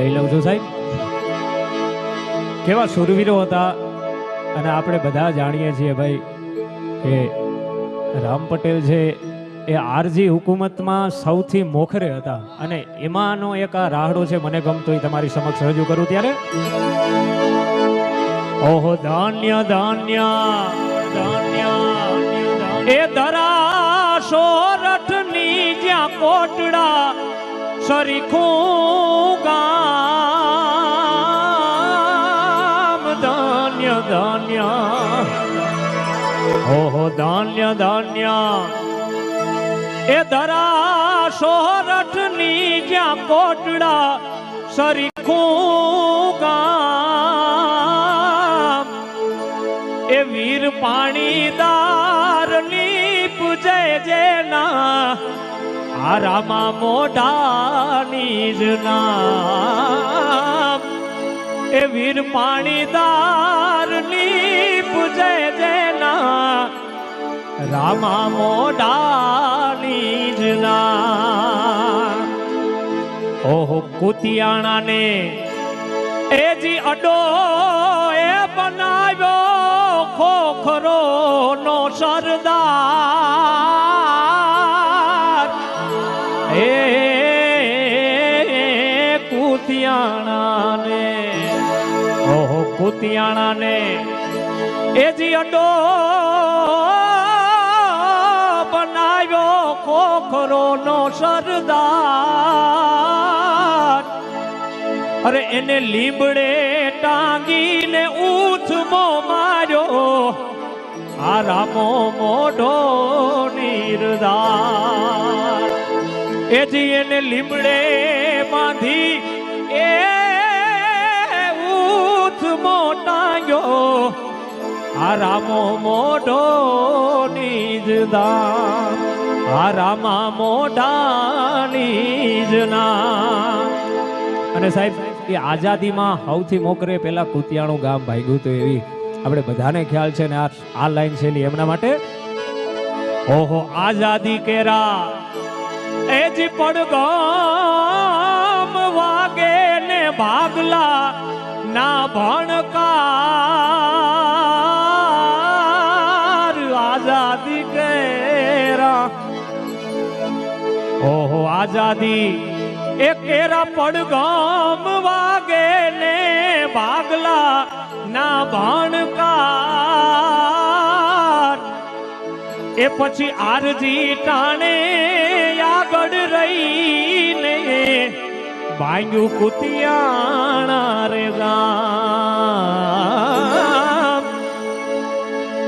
લઈ લઉં છું સાહેબ. કેવા સુરવીરો હતા અને આપણે બધા જાણીએ છીએ ભાઈ કે રામ પટેલ છે એ આરજી હુકુમતમાં સૌથી મોખરે હતા અને એમાંનો એક આ રાહડો છે, મને ગમતો એ તમારી સમક્ષ રજૂ કરું ત્યારે. ઓહો, ધાન્ય ધાન્ય ધાન્ય એ ધરા સોરઠની જ્યાં કોટડા સરીખું ઓહો, ધાન્ય ધાન્ય. એ ધરા સોરઠની જ્યાં કોટડા સરીખું ગામ. એ વીર પાણીદારની પૂજે જેના આરામાં મોઢાની જ નામ. એ વીર પાણીદારની રામા મોઢાની જ નામ ઓહો, કુતિયાણાને એ જી અડો એ બનાવ્યો ખોખરો નો સરદાર. એ કુતિયાણાને, ઓહો, કુતિયાણાને એ જી અડો ખોખરો નો સરદાર. અરે એને લીમડે ટાંગીને ઊંચમો માર્યો. આ રામો મોઢો નિર્દાર. એથી એને લીમડે માંથી એ ઊંચમો ટાંગ્યો. આ રામો મોઢો નિજદાર આ મોઢાની જના અને સાહેબ, એ આઝાદીમાં સૌથી મોકરે પેલા કુતિયાણું ગામ ભાગ્યું તો એવી આપણે બધાને ખ્યાલ છે ને આ લાઈન છે એમના માટે ઓહો, આઝાદી કેરા. એ જ પડગામ વાગે ને ભાગલા ના ભણકાર. ઓહો, આઝાદી એ કેરા પડગામ વાગે ને ભાગલા ના ભાણકાર એ પછી આરજી ટાણે આગળ રહીને ભાંગ્યું કુતિયાણા રે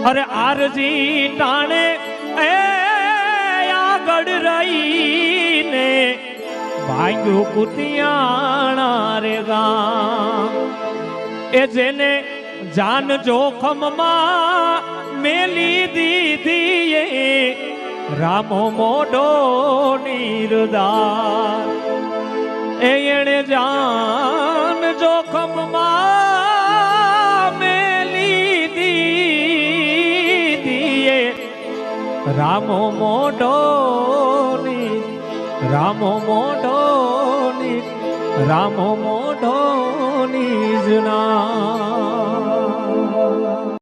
અરે આરજી ટાણે રહીને ભાંગ્યું કુતિયાણા રે ગામ. એ જેને જાન જોખમમાં મેલી દીધી રામો મોઢો નિર્દાર. એણે જાન જોખમમાં રામો મોઢો ની રામો મોઢો ની રામો મોઢો નિજના